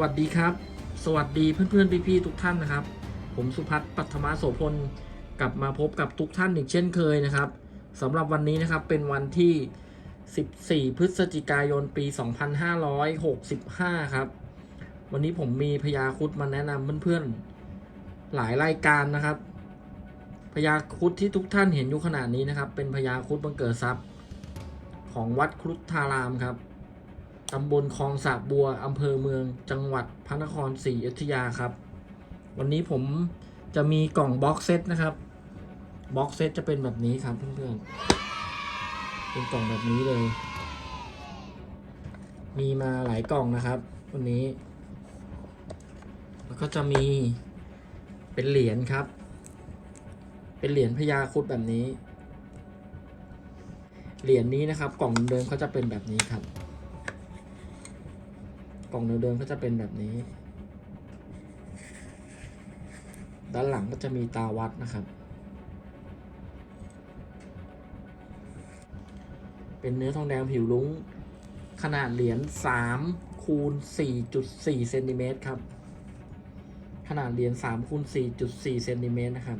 วัสดีครับ สวัสดีเพื่อนๆพี่ๆทุกท่านนะครับ ผมสุพัฒน์ปัทมาโสพลกลับมาพบกับทุกท่านอีกเช่นเคยนะครับสำหรับวันนี้นะครับเป็นวันที่ 14 พฤศจิกายนปี 2565 ครับ วันนี้ผมมีพยาคุดมาแนะนำเพื่อนๆหลายรายการนะครับพยาคุดที่ทุกท่านเห็นอยู่ขนาดนี้นะครับ เป็นพยาคุดบังเกิดทรัพย์ ของวัดครุฑทารามครับ ตำบลคลองสาบัวอำเภอเมืองจังหวัดพระนครศรีอยุธยาครับ วันนี้ผมจะมีกล่องบ็อกเซตนะครับบ็อกเซตจะเป็นแบบนี้ครับเพื่อนๆเป็นกล่องแบบนี้เลย มีมาหลายกล่องนะครับ วันนี้ แล้วก็จะมีเป็นเหรียญครับ เป็นเหรียญพญาครุดแบบนี้ เหรียญนี้นะครับ กล่องเดิมเขาจะเป็นแบบนี้ครับ ล่องเดิมๆก็จะเป็นแบบนี้ ด้านหลังก็จะมีตาวัดนะครับ เป็นเนื้อทองแดงผิวลุ้ง ขนาดเหรียญ3คูณ4.4เซนติเมตรครับ ขนาดเหรียญ3คูณ4.4เซนติเมตรนะครับ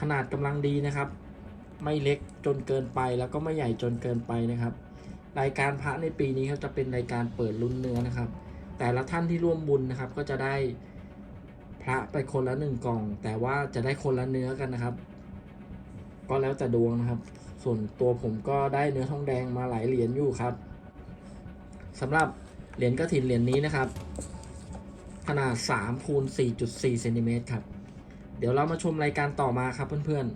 ขนาดกำลังดีนะครับ ไม่เล็กจนเกินไปแล้วก็ไม่ใหญ่จนเกินไปนะครับ รายการพระในปีนี้ครับจะเป็นรายการเปิดลุ้นเนื้อนะครับ แต่ละท่านที่ร่วมบุญนะครับ ก็จะได้พระไปคนละหนึ่งกล่อง แต่ว่าจะได้คนละเนื้อกันนะครับ ก็แล้วแต่ดวงนะครับ ส่วนตัวผมก็ได้เนื้อทองแดงมาหลายเหรียญอยู่ครับสำหรับเหรียญกระถินเหรียญนี้นะครับ ขนาด3คูณ4.4เซนติเมตรครับ เดี๋ยวเรามาชมรายการต่อมาครับเพื่อน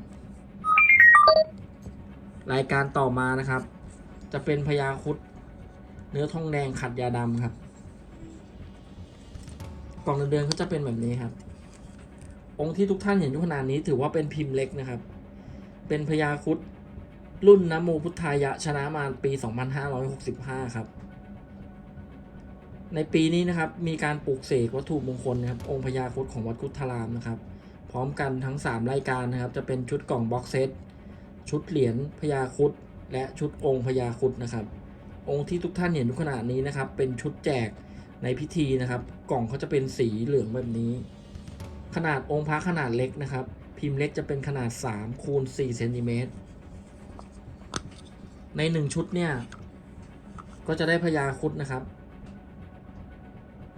ๆ รายการต่อมานะครับ จะเป็นพญาคุดเนื้อทองแดงขัดยาดำครับ กล่องเดินๆเขาจะเป็นแบบนี้ครับ องค์ที่ทุกท่านเห็นอยู่ขนาดนี้ถือว่าเป็นพิมพ์เล็กนะครับ เป็นพญาคุดรุ่นนโมพุทธายะชนะมารปี 2565 ครับ ในปีนี้นะครับ มีการปลูกเสกวัตถุมงคลนะครับ องค์พญาคุดของวัดครุฑทารามนะครับ พร้อมกันทั้ง 3 รายการนะครับ จะเป็นชุดกล่องบ็อกเซตชุดเหรียญพญาคุด และชุดองค์พญาคุดนะครับ องค์ที่ทุกท่านเห็นทุกขนาดนี้นะครับ เป็นชุดแจกในพิธีนะครับ กล่องเขาจะเป็นสีเหลืองแบบนี้ ขนาดองค์พระขนาดเล็กนะครับ พิมพ์เล็กจะเป็นขนาด3คูณ4เซนติเมตรในหนึ่งชุดเนี่ย ก็จะได้พญาคุดนะครับ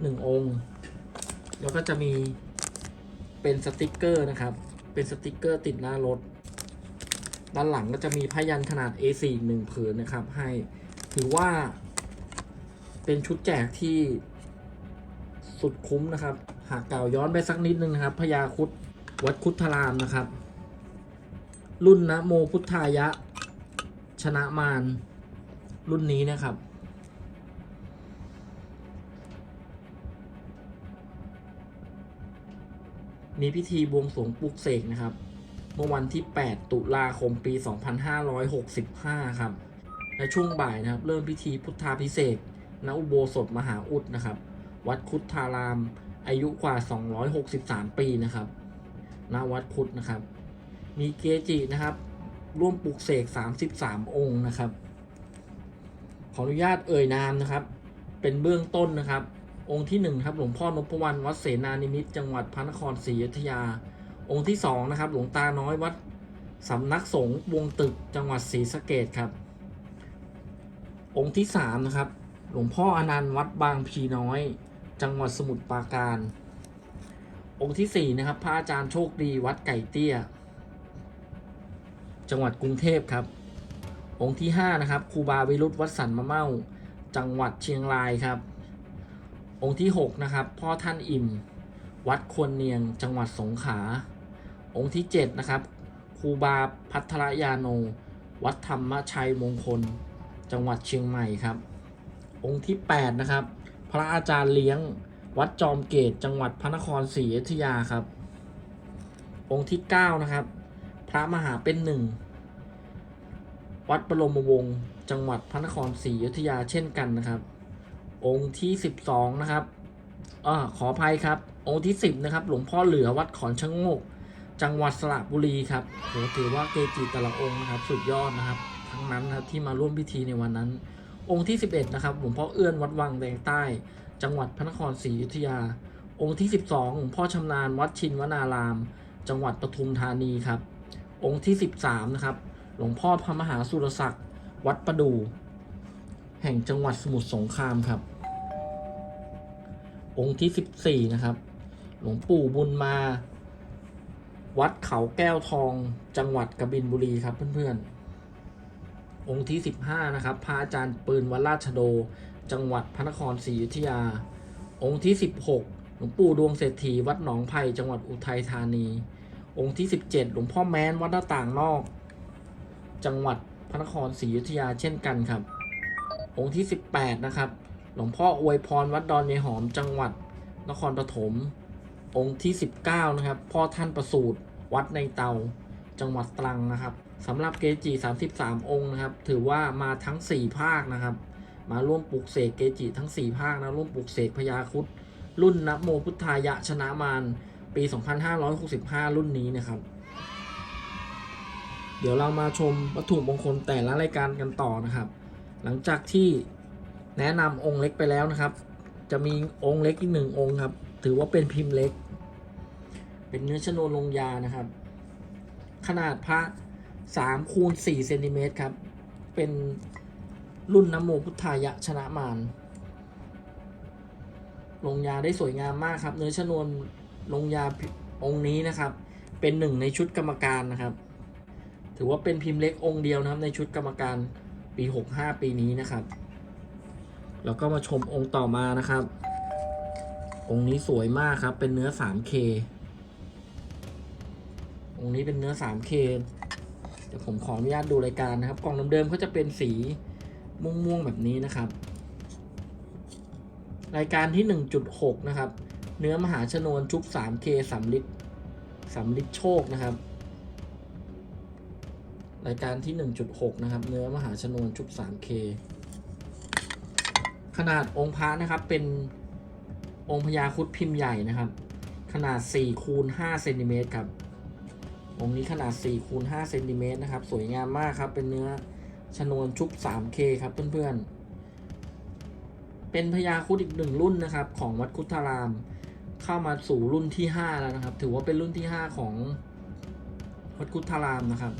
หนึ่งองค์ แล้วก็จะมีเป็นสติกเกอร์นะครับ เป็นสติกเกอร์ติดหน้ารถ ด้านหลังก็จะมีพยันขนาด A4 อีกหนึ่งผืนนะครับ ให้ถือว่า เป็นชุดแจกที่สุดคุ้มนะครับ หากกล่าวย้อนไปสักนิดนึงนะครับพญาคุดวัดครุฑทรามนะครับ รุ่นนะโมพุทธายะ ชนะมารรุ่นนี้นะครับมีพิธีบวงสรวงปลุกเสกนะครับ เมื่อวันที่ 8 ตุลาคมปี 2565 ครับ และช่วงบ่ายนะครับ เริ่มพิธีพุทธาพิเศษณอุโบสถมหาอุดนะครับ วัดคุฑทาราม อายุกว่า 263 ปีนะครับณวัดคุฑนะครับ มีเกจินะครับ ร่วมปลุกเสก 33 องค์นะครับ ขออนุญาตเอ่ยนามนะครับ เป็นเบื้องต้นนะครับ องค์ที่หนึ่งครับหลวงพ่อนพวรรณวัดเสนานิมิตรจังหวัดพระนครศรีอยุธยา องค์ที่สองนะครับ หลวงตาน้อยวัดสำนักสงฆ์วงตึกจังหวัดศรีสะเกดครับ องค์ที่สามนะครับ หลวงพ่ออนันต์วัดบางพีน้อย จังหวัดสมุทรปราการ องค์ที่สี่นะครับ พระอาจารย์โชคดีวัดไก่เตี้ย จังหวัดกรุงเทพครับ องค์ที่ห้านะครับครูบาวิรุธวัดสันมะเมาจังหวัดเชียงรายครับ องค์ที่หกนะครับ พ่อท่านอิ่ม วัดควรเนียง จังหวัดสงขลา องค์ที่เจ็ดนะครับครูบาพัทรยาโน วัดธรรมชัยมงคล จังหวัดเชียงใหม่ครับ องค์ที่แปดนะครับ พระอาจารย์เลี้ยง วัดจอมเกตจังหวัดพระนครศรีอยุธยาครับ องค์ที่เก้านะครับ พระมหาเป็นหนึ่ง วัดบรมวงศ์จังหวัดพระนครศรีอยุธยาเช่นกันนะครับ องค์ที่สิบสองนะครับอ่าขออภัยครับ องค์ที่สิบนะครับ หลวงพ่อเหลือวัดขอนชะโงก จังหวัดสระบุรีครับโหถือว่าเกจิแต่ละองค์นะครับ สุดยอดนะครับ ทั้งนั้นนะครับที่มาร่วมพิธีในวันนั้น องค์ที่ 11 นะครับหลวงพ่อเอื้อนวัดวังแดงใต้ จังหวัดพระนครศรีอยุธยา องค์ที่ 12หลวงพ่อชำนาญวัดชินวนาราม จังหวัดปทุมธานีครับ องค์ที่ 13 นะครับ หลวงพ่อพระมหาสุรศักดิ์วัดประดู แห่งจังหวัดสมุทรสงครามครับ องค์ที่ 14 นะครับ หลวงปู่บุญมา วัดเขาแก้วทองจังหวัดกบินบุรีครับเพื่อนๆ องค์ที่ 15 นะครับพระอาจารย์ปืนวัดราชโด จังหวัดพระนครศรีอยุธยา องค์ที่ 16 หลวงปู่ดวงเศรษฐีวัดหนองไผ่จังหวัดอุทัยธานี องค์ที่ 17 หลวงพ่อแม้นวัดหน้าต่างนอก จังหวัดพระนครศรีอยุธยาเช่นกันครับ องค์ที่ 18 นะครับ หลวงพ่ออวยพรวัดดอนยายหอมจังหวัดนครปฐม องค์ที่ 19 นะครับ พ่อท่านประสูตรวัดในเตาจังหวัดตรังนะครับสำหรับเกจิ 33 องค์นะครับ ถือว่ามาทั้ง 4 ภาคนะครับ มาร่วมปลุกเสกเกจิทั้ง 4 ภาคนะร่วมปลุกเสกพญาครุดรุ่นนะโมพุทธายะชนะมารปี 2565 รุ่นนี้นะครับ เดี๋ยวเรามาชมวัตถุมงคลแต่ละรายการกันต่อนะครับ หลังจากที่แนะนำองค์เล็กไปแล้วนะครับ จะมีองค์เล็กอีกหนึ่งองค์ครับ ถือว่าเป็นพิมพ์เล็ก เป็นเนื้อชนวนลงยานะครับ ขนาดพระ3คูณ4เซนติเมตรครับ เป็นรุ่นน้ำโมพุทธายะชนะมารลงยาได้สวยงามมากครับ เนื้อชนวนลงยาองค์นี้นะครับ เป็นหนึ่งในชุดกรรมการนะครับ ถือว่าเป็นพิมพ์เล็กองค์เดียวนะครับ ในชุดกรรมการปี 65 ปีนี้นะครับ แล้วก็มาชมองค์ต่อมานะครับ องค์นี้สวยมากครับ เป็นเนื้อ 3K องค์นี้เป็นเนื้อ 3K เดี๋ยวผมขออนุญาตดูรายการนะครับ กล่องเดิมๆเขาจะเป็นสีม่วงๆแบบนี้นะครับ รายการที่ 1.6 นะครับ เนื้อมหาชนวนชุบ 3K สำลิดสำลิดโชคนะครับ รายการที่ 1.6 นะครับ เนื้อมหาชนวนชุบ 3K ขนาดองค์พระนะครับเป็น องค์พญาครุดพิมพ์ใหญ่นะครับ ขนาด4คูณ5เซนติเมตรครับ องค์นี้ขนาด4คูณ5เซนติเมตรนะครับ สวยงามมากครับ เป็นเนื้อชนวนชุบ 3K ครับเพื่อนๆ เป็นพญาครุดอีกหนึ่งรุ่นนะครับ ของวัดคุทธาราม เข้ามาสู่รุ่นที่ 5 แล้วนะครับ ถือว่าเป็นรุ่นที่ 5 ของวัดคุทธารามนะครับ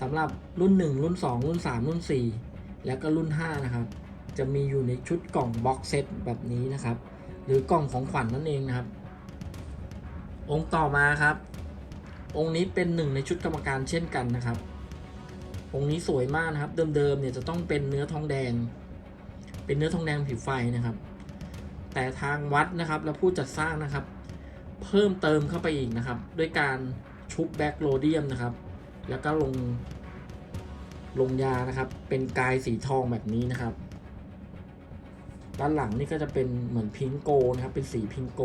สำหรับรุ่น 1 รุ่น 2 รุ่น 3 รุ่น 4 แล้วก็รุ่น 5 นะครับ จะมีอยู่ในชุดกล่องบ็อกเซตแบบนี้นะครับ หรือกล่องของขวัญนนั่นเองนะครับ องค์ต่อมาครับ องค์นี้เป็นหนึ่งในชุดกรรมการเช่นกันนะครับ องค์นี้สวยมากนะครับ เดิมๆเนี่ยจะต้องเป็นเนื้อทองแดง เป็นเนื้อทองแดงผิวไฟนะครับ แต่ทางวัดนะครับและผู้จัดสร้างนะครับ เพิ่มเติมเข้าไปอีกนะครับ ด้วยการชุบแบ็กโรเดียมนะครับ แล้วก็ลงลงยานะครับ เป็นกายสีทองแบบนี้นะครับ ด้านหลังนี่ก็จะเป็นเหมือนพิงโกนะครับเป็นสีพิงโก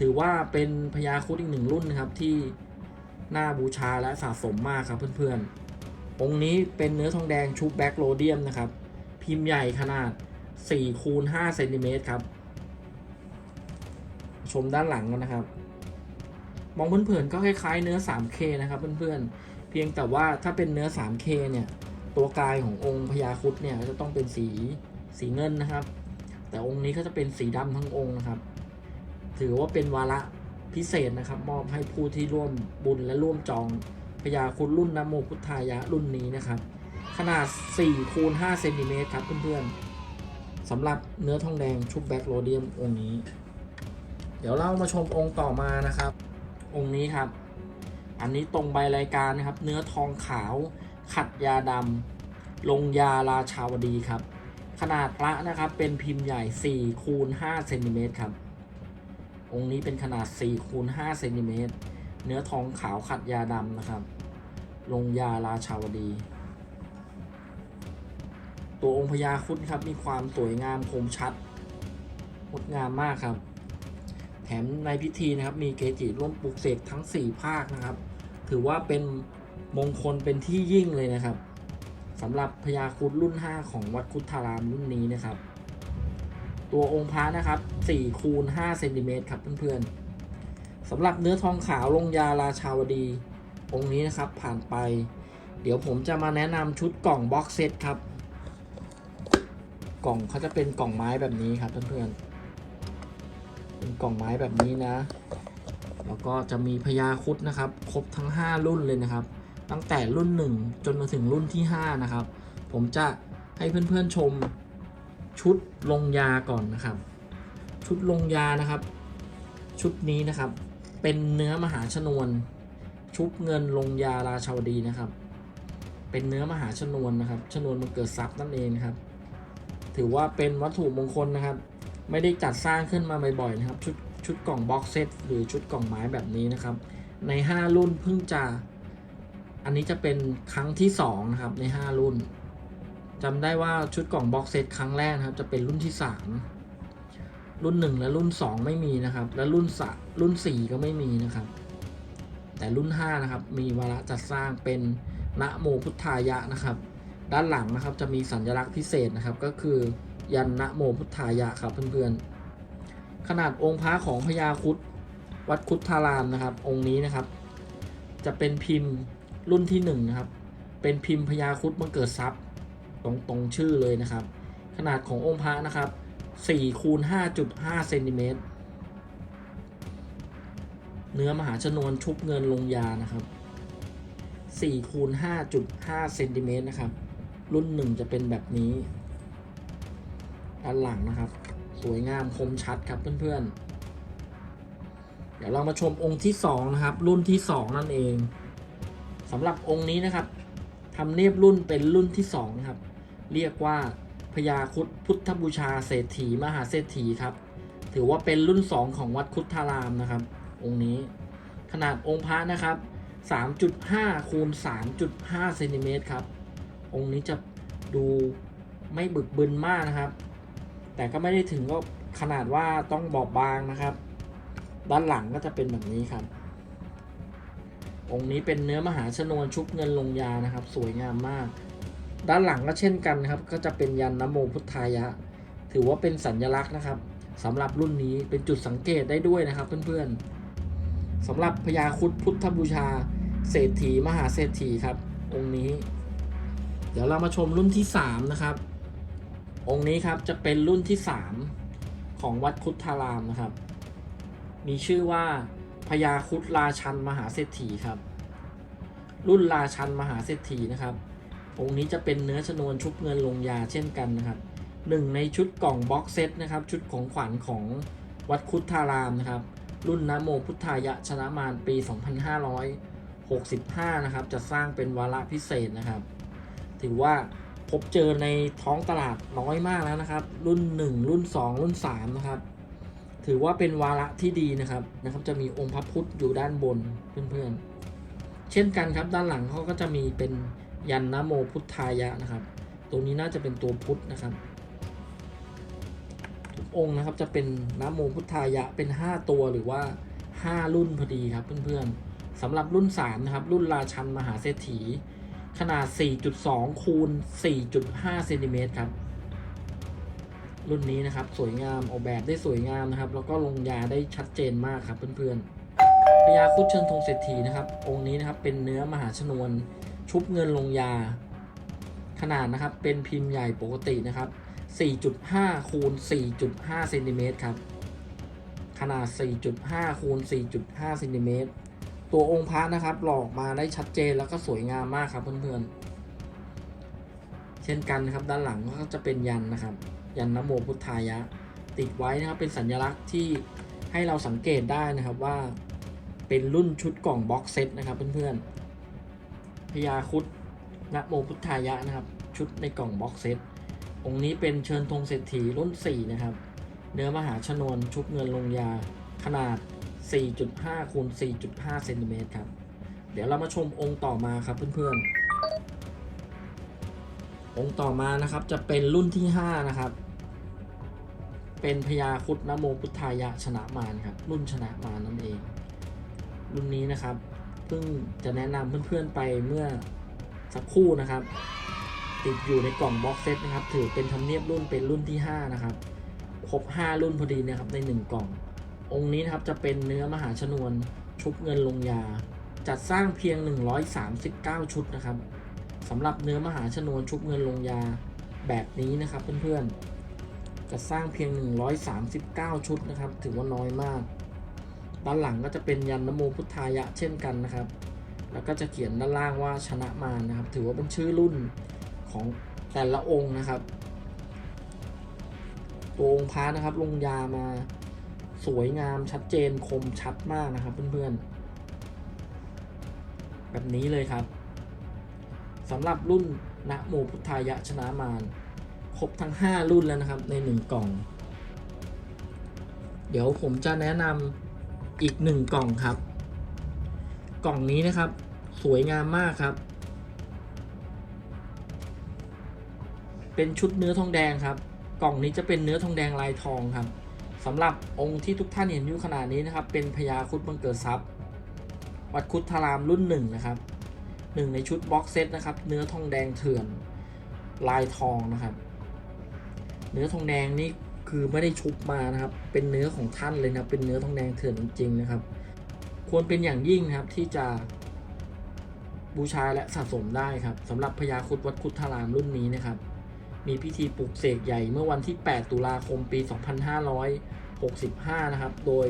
ถือว่าเป็นพญาครุดอีกหนึ่งรุ่นนะครับที่น่าบูชาและสะสมมากครับเพื่อนๆ องค์นี้เป็นเนื้อทองแดงชุบแบ็กโรเดียมนะครับ พิมพ์ใหญ่ขนาด4คูณ5เซนติเมตรครับ ชมด้านหลังกันนะครับ มองเพื่อนๆก็คล้ายๆเนื้อ 3K นะครับเพื่อนๆ เพียงแต่ว่าถ้าเป็นเนื้อ 3K เนี่ย ตัวกายขององค์พญาครุดเนี่ยจะต้องเป็นสี สีเงินนะครับ แต่องค์นี้ก็จะเป็นสีดำทั้งองค์นะครับ ถือว่าเป็นวาระพิเศษนะครับ มอบให้ผู้ที่ร่วมบุญและร่วมจองพญาครุดรุ่นนโมพุทธายะรุ่นนี้นะครับ ขนาด4คูณ5เซนติเมตรครับเพื่อนๆสำหรับเนื้อทองแดงชุบแบ็กโรเดียมองค์นี้ เดี๋ยวเรามาชมองค์ต่อมานะครับ องค์นี้ครับ อันนี้ตรงใบรายการนะครับ เนื้อทองขาว ขัดยาดำลงยาราชาวดีครับ ขนาดพระนะครับเป็นพิมพ์ใหญ่4คูณ5เซนติเมตรครับ องค์นี้เป็นขนาด4คูณ5เซนติเมตรเนื้อทองขาวขัดยาดำนะครับ ลงยาราชาวดี ตัวองค์พญาคุดครับมีความสวยงามคมชัดงดงามมากครับ แถมในพิธีนะครับมีเกจิร่วมปลุกเสกทั้ง 4 ภาคนะครับ ถือว่าเป็นมงคลเป็นที่ยิ่งเลยนะครับ สำหรับพญาคุดรุ่น 5 ของวัดคุทธารามรุ่นนี้นะครับ ตัวองค์พระนะครับ4คูณ5เซนติเมตรครับเพื่อนๆสำหรับเนื้อทองขาวลงยาราชาวดี องค์นี้นะครับผ่านไป เดี๋ยวผมจะมาแนะนำชุดกล่องบ็อกเซตครับ กล่องเขาจะเป็นกล่องไม้แบบนี้ครับเพื่อนๆเป็นกล่องไม้แบบนี้นะ แล้วก็จะมีพญาคุดนะครับ ครบทั้ง 5 รุ่นเลยนะครับ ตั้งแต่รุ่น 1 จนมาถึงรุ่นที่ 5 นะครับ ผมจะให้เพื่อนๆชมชุดลงยาก่อนนะครับ ชุดลงยานะครับ ชุดนี้นะครับ เป็นเนื้อมหาชนวน ชุบเงินลงยาราชาวดีนะครับ เป็นเนื้อมหาชนวนนะครับ ชนวนมันเกิดทรัพย์นั่นเองนะครับ ถือว่าเป็นวัตถุมงคลนะครับ ไม่ได้จัดสร้างขึ้นมาบ่อยๆนะครับ ชุดชุดกล่องบ็อกเซตหรือชุดกล่องไม้แบบนี้นะครับ ใน 5 รุ่นเพิ่งจะ อันนี้จะเป็นครั้งที่2นะครับใน 5 รุ่นจำได้ว่าชุดกล่องบ็อกเซตครั้งแรกนะครับ จะเป็นรุ่นที่ 3 รุ่น 1 และรุ่น 2 ไม่มีนะครับ และรุ่นสะรุ่น 4 ก็ไม่มีนะครับ แต่รุ่น 5 นะครับ มีวาระจัดสร้างเป็นนะโมพุทธายะนะครับ ด้านหลังนะครับจะมีสัญลักษณ์พิเศษนะครับ ก็คือยันนะโมพุทธายะครับเพื่อนๆ ขนาดองค์พระของพญาคุดวัดครุฑธารามนะครับ องค์นี้นะครับ จะเป็นพิมพ์ รุ่นที่1นะครับ เป็นพิมพ์พญาคุดมังเกิดทรัพย์ตรงตรงชื่อเลยนะครับ ขนาดขององค์พระนะครับ4คูณ5.5เซนติเมตรเนื้อมหาชนวนชุบเงินลงยานะครับ4คูณ5.5เซนติเมตรนะครับ รุ่นหนึ่งจะเป็นแบบนี้ด้านหลังนะครับ สวยงามคมชัดครับเพื่อนๆ เดี๋ยวเรามาชมองค์ที่สองนะครับ รุ่นที่สองนั่นเอง สำหรับองค์นี้นะครับทำเนียบรุ่นเป็นรุ่นที่สองครับ เรียกว่าพญาคุดพุทธบูชาเศรษฐีมหาเศรษฐีครับ ถือว่าเป็นรุ่นสองของวัดครุฑธารามนะครับ องค์นี้ ขนาดองค์พระนะครับ 3.5คูณ3.5เซนติเมตรครับ องค์นี้จะดูไม่บึกบึนมากนะครับ แต่ก็ไม่ได้ถึงก็ขนาดว่าต้องบอบบางนะครับ ด้านหลังก็จะเป็นแบบนี้ครับ องค์นี้เป็นเนื้อมหาชนวนชุบเงินลงยานะครับ สวยงามมาก ด้านหลังก็เช่นกันครับ ก็จะเป็นยันนโมพุทธายะ ถือว่าเป็นสัญลักษณ์นะครับสำหรับรุ่นนี้เป็นจุดสังเกตได้ด้วยนะครับเพื่อนๆสำหรับพญาคุดพุทธบูชา เศรษฐีมหาเศรษฐีครับ องค์นี้ เดี๋ยวเรามาชมรุ่นที่ 3 นะครับ องค์นี้ครับจะเป็นรุ่นที่ 3 ของวัดครุฑธารามนะครับ มีชื่อว่า พญาครุฑราชันมหาเศรษฐีครับ รุ่นราชันมหาเศรษฐีนะครับ องค์นี้จะเป็นเนื้อชนวนชุบเงินลงยาเช่นกันนะครับหนึ่งในชุดกล่องบ็อกเซตนะครับ ชุดของขวัญของวัดครุฑธารามนะครับ รุ่นนโมพุทธายะชนะมารปี 2565 นะครับ จะสร้างเป็นวาระพิเศษนะครับ ถือว่าพบเจอในท้องตลาดน้อยมากแล้วนะครับ รุ่น 1 รุ่น 2 รุ่น 3 นะครับ ถือว่าเป็นวาระที่ดีนะครับนะครับ จะมีองค์พระพุทธอยู่ด้านบนเพื่อนๆ เช่นกันครับด้านหลังเขาก็จะมีเป็นยันนโมพุทธายะนะครับ ตรงนี้น่าจะเป็นตัวพุทธนะครับทุกองค์นะครับจะเป็นนโมพุทธายะเป็น 5 ตัวหรือว่า 5 รุ่นพอดีครับเพื่อนๆสำหรับรุ่น3นะครับรุ่นราชันมหาเศรษฐี ขนาด 4.2 คูณ 4.5 เซนติเมตรครับ รุ่นนี้นะครับ สวยงามออกแบบได้สวยงามนะครับ แล้วก็ลงยาได้ชัดเจนมากครับเพื่อนๆพญาคุดเชิญธงเศรษฐีนะครับ องค์นี้นะครับเป็นเนื้อมหาชนวน ชุบเงินลงยา ขนาดนะครับเป็นพิมพ์ใหญ่ปกตินะครับ 4.5คูณ4.5เซนติเมตรครับขนาด 4.5 คูณ 4.5เซนติเมตร ตัวองค์พระนะครับ หลอกมาได้ชัดเจนแล้วก็สวยงามมากครับเพื่อนๆ เช่นกันนะครับด้านหลังก็จะเป็นยันนะครับ ยันนโมพุทธายะ ติดไว้นะครับเป็นสัญลักษณ์ที่ให้เราสังเกตได้นะครับว่าเป็นรุ่นชุดกล่องบ็อกเซตนะครับเพื่อนๆพญาคุดนโมพุทธายะนะครับ ชุดในกล่องบ็อกเซตองค์นี้เป็นเชิญธงเศรษฐีรุ่น 4 นะครับ เนื้อมหาชนวนชุบเงินลงยาขนาด 4.5คูณ4.5เซนติเมตรครับ เดี๋ยวเรามาชมองค์ต่อมาครับเพื่อนๆ องค์ต่อมานะครับจะเป็นรุ่นที่ 5 นะครับ เป็นพญาคุดนโมพุทธายะชนะมารครับ รุ่นชนะมารนั่นเอง รุ่นนี้นะครับเพิ่งจะแนะนำเพื่อนๆไปเมื่อสักครู่นะครับ ติดอยู่ในกล่องบ็อกเซตนะครับ ถือเป็นทำเนียบรุ่นเป็นรุ่นที่ 5 นะครับ ครบ 5 รุ่นพอดีนะครับใน 1 กล่อง องค์นี้นะครับจะเป็นเนื้อมหาชนวนชุบเงินลงยา จัดสร้างเพียง 139 ชุดนะครับ สำหรับเนื้อมหาชนวนชุบเงินลงยาแบบนี้นะครับเพื่อนๆจะสร้างเพียง 139 ชุดนะครับ ถือว่าน้อยมาก ด้านหลังก็จะเป็นยันนโมพุทธายะเช่นกันนะครับ แล้วก็จะเขียนด้านล่างว่าชนะมานะครับ ถือว่าเป็นชื่อรุ่นของแต่ละองค์นะครับ ตัวองค์พระนะครับ ลงยามาสวยงามชัดเจนคมชัดมากนะครับเพื่อนๆ แบบนี้เลยครับ สำหรับรุ่นนะโมพุทธายะชนะมารครบทั้ง 5 รุ่นแล้วนะครับใน 1 กล่อง เดี๋ยวผมจะแนะนำอีก 1 กล่องครับ กล่องนี้นะครับ สวยงามมากครับ เป็นชุดเนื้อทองแดงครับ กล่องนี้จะเป็นเนื้อทองแดงลายทองครับสำหรับองค์ที่ทุกท่านเห็นอยู่ขนาดนี้นะครับ เป็นพญาคุดบังเกิดทรัพย์ วัดคุดทารามรุ่นหนึ่งนะครับ หนึ่งในชุดบ็อกเซตนะครับ เนื้อทองแดงเถื่อนลายทองนะครับ เนื้อทองแดงนี่คือไม่ได้ชุบมานะครับ เป็นเนื้อของท่านเลยนะเป็นเนื้อทองแดงเถื่อนจริงๆนะครับ ควรเป็นอย่างยิ่งนะครับที่จะบูชาและสะสมได้ครับสำหรับพญาครุดวัดคุดทารามรุ่นนี้นะครับ มีพิธีปลุกเสกใหญ่เมื่อวันที่ 8 ตุลาคมปี 2565 นะครับ โดย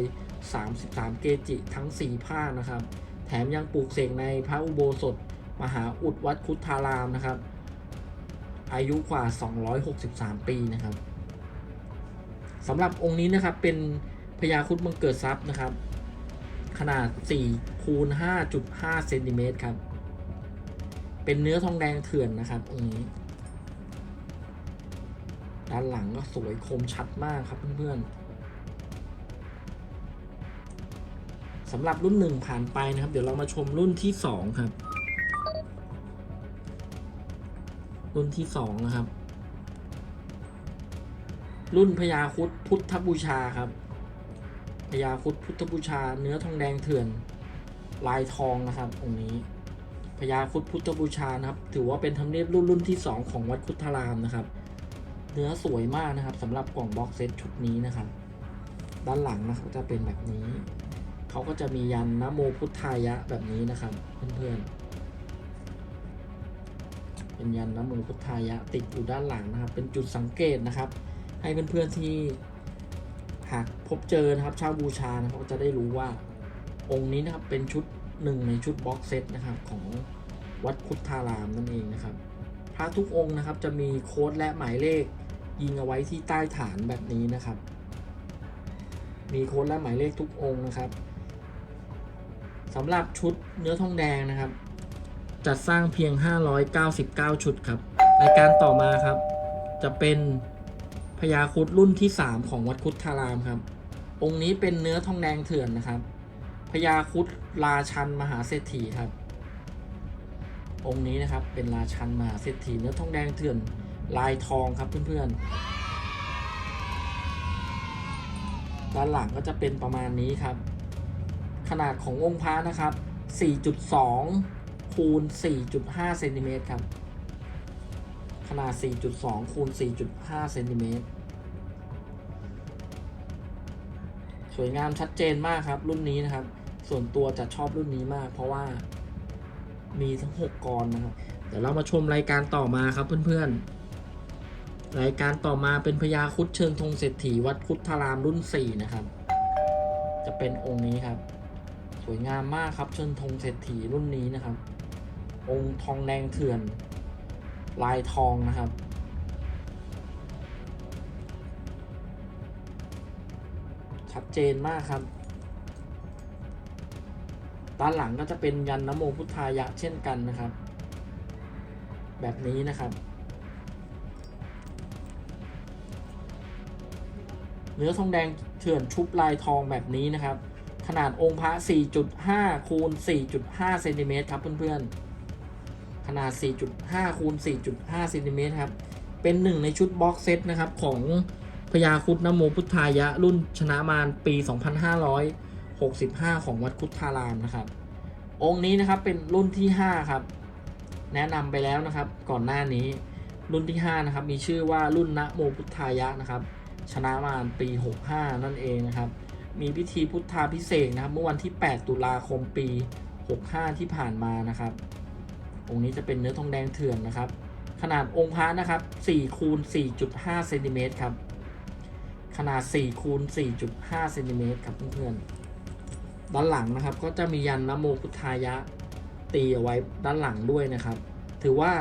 33 เกจิทั้ง 4 ภาคนะครับ แถมยังปลูกเสกในพระอุโบสถ มหาอุดวัดคุทธารามนะครับ อายุกว่า 263 ปีนะครับสำหรับองค์นี้นะครับเป็นพญาคุดบังเกิดทรัพย์นะครับ ขนาด4คูณ5.5เซนติเมตรครับ เป็นเนื้อทองแดงเถื่อนนะครับองค์นี้ ด้านหลังก็สวยคมชัดมากครับเพื่อนๆสำหรับรุ่นหนึ่งผ่านไปนะครับ เดี๋ยวเรามาชมรุ่นที่สองครับ รุ่นที่สองนะครับ รุ่นพญาคุดพุทธบูชาครับพญาคุดพุทธบูชา เนื้อทองแดงเถื่อน ลายทองนะครับ องค์นี้พญาคุดพุทธบูชานะครับ ถือว่าเป็นธรรมเนียบรุ่นรุ่นที่สองของวัดคุทธารามนะครับ เนื้อสวยมากนะครับสำหรับกล่องบ็อกเซตชุดนี้นะครับ ด้านหลังนะครับจะเป็นแบบนี้ เขาก็จะมียันนโมพุทธายะแบบนี้นะครับ เพื่อนๆ เป็นยันนะโมพุทธายะติดอยู่ด้านหลังนะครับ เป็นจุดสังเกตนะครับ ให้เพื่อนๆที่หากพบเจอนะครับช่าบูชานะครับก็จะได้รู้ว่าองค์นี้นะครับเป็นชุดหนึ่งในชุดบ็อกเซตนะครับของวัดพุทธารามนั่นเองนะครับ พระทุกองค์นะครับจะมีโค้ดและหมายเลขยิงเอาไว้ที่ใต้ฐานแบบนี้นะครับ มีโค้ดและหมายเลขทุกองค์นะครับสำหรับชุดเนื้อทองแดงนะครับ จัดสร้างเพียง 599 ชุดครับรายการต่อมาครับ จะเป็นพญาครุดรุ่นที่ 3 ของวัดคุดทารามครับ องค์นี้เป็นเนื้อทองแดงเถื่อนนะครับพญาครุดราชันมหาเศรษฐีครับ องค์นี้นะครับเป็นราชันมหาเศรษฐีเนื้อทองแดงเถื่อนลายทองครับเพื่อนๆ ด้านหลังก็จะเป็นประมาณนี้ครับ ขนาดขององค์พระนะครับ 4.2 คูณ 4.5เซนติเมตรครับ ขนาด 4.2 คูณ 4.5เซนติเมตร สวยงามชัดเจนมากครับ รุ่นนี้นะครับ ส่วนตัวจะชอบรุ่นนี้มาก เพราะว่ามีทั้ง 6 กรนะครับ เดี๋ยวเรามาชมรายการต่อมาครับเพื่อนๆ รายการต่อมาเป็นพญาคุดเชิงธงเศรษฐีวัดคุดทารามรุ่น 4 นะครับ จะเป็นองค์นี้ครับ วยงามมากครับเชิงธงเศรษฐีรุ่นนี้นะครับ องค์ทองแดงเถื่อน ลายทองนะครับ ชัดเจนมากครับ ด้านหลังก็จะเป็นยันนโมพุทธายะเช่นกันนะครับ แบบนี้นะครับเนื้อทองแดงเถื่อนชุบลายทองแบบนี้นะครับ ขนาดองค์พระ 4.5 คูณ 4.5 เซนติเมตรครับเพื่อนๆ ขนาด 4.5 คูณ 4.5 เซนติเมตรครับ เป็นหนึ่งในชุดบ็อกเซตนะครับของพญาคุดนโมพุทธายะรุ่นชนะมารปี 2565 ของวัดคุทธารามนะครับ องค์นี้นะครับเป็นรุ่นที่ 5 ครับ แนะนำไปแล้วนะครับก่อนหน้านี้รุ่นที่ 5 นะครับ มีชื่อว่ารุ่นนะโมพุทธายะนะครับ ชนะมารปี 65 นั่นเองนะครับ มีพิธีพุทธาพิเศษนะครับ เมื่อวันที่ 8 ตุลาคมปี 65 ที่ผ่านมานะครับ องค์นี้จะเป็นเนื้อทองแดงเถื่อนนะครับ ขนาดองค์พระนะครับ4คูณ4.5เซนติเมตรครับ ขนาด4คูณ4.5เซนติเมตรครับเพื่อนๆ ด้านหลังนะครับ ก็จะมียันนโมพุทธายะตีเอาไว้ด้านหลังด้วยนะครับ ถือว่า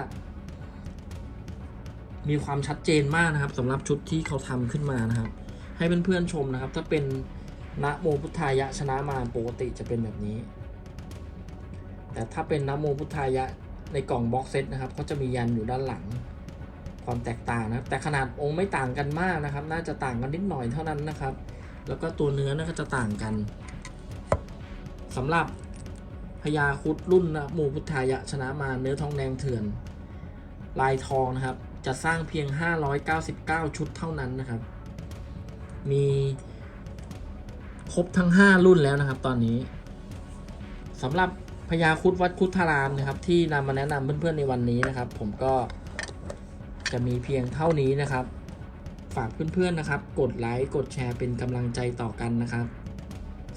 มีความชัดเจนมากนะครับสำหรับชุดที่เขาทำขึ้นมานะครับ ให้เพื่อนๆชมนะครับ ถ้าเป็น นะโมพุทธายะชนะมารปกติจะเป็นแบบนี้ แต่ถ้าเป็นนะโมพุทธายะในกล่องบ็อกเซตนะครับก็จะมียันอยู่ด้านหลัง ความแตกต่างนะครับ แต่ขนาดองค์ไม่ต่างกันมากนะครับ น่าจะต่างกันนิดหน่อยเท่านั้นนะครับ แล้วก็ตัวเนื้อน่าจะต่างกันสำหรับพญาคุดรุ่นนะโมพุทธายะชนะมารเนื้อทองแดงเถื่อน ลายทองนะครับ จะสร้างเพียง 599 ชุดเท่านั้นนะครับ มี ครบทั้ง 5 รุ่นแล้วนะครับ ตอนนี้สำหรับพญาคุดวัดครุฑธารามนะครับ ที่นำมาแนะนำเพื่อนๆในวันนี้นะครับ ผมก็จะมีเพียงเท่านี้นะครับ ฝากเพื่อนๆนะครับ กดไลค์กดแชร์เป็นกำลังใจต่อกันนะครับ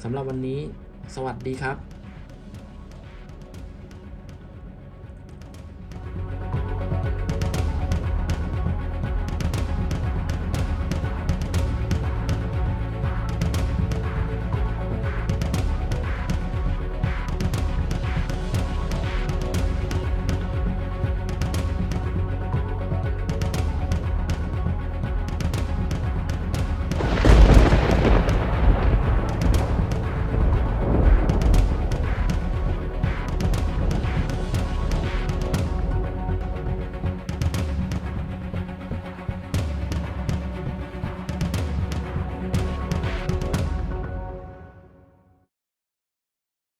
สำหรับวันนี้ สวัสดีครับ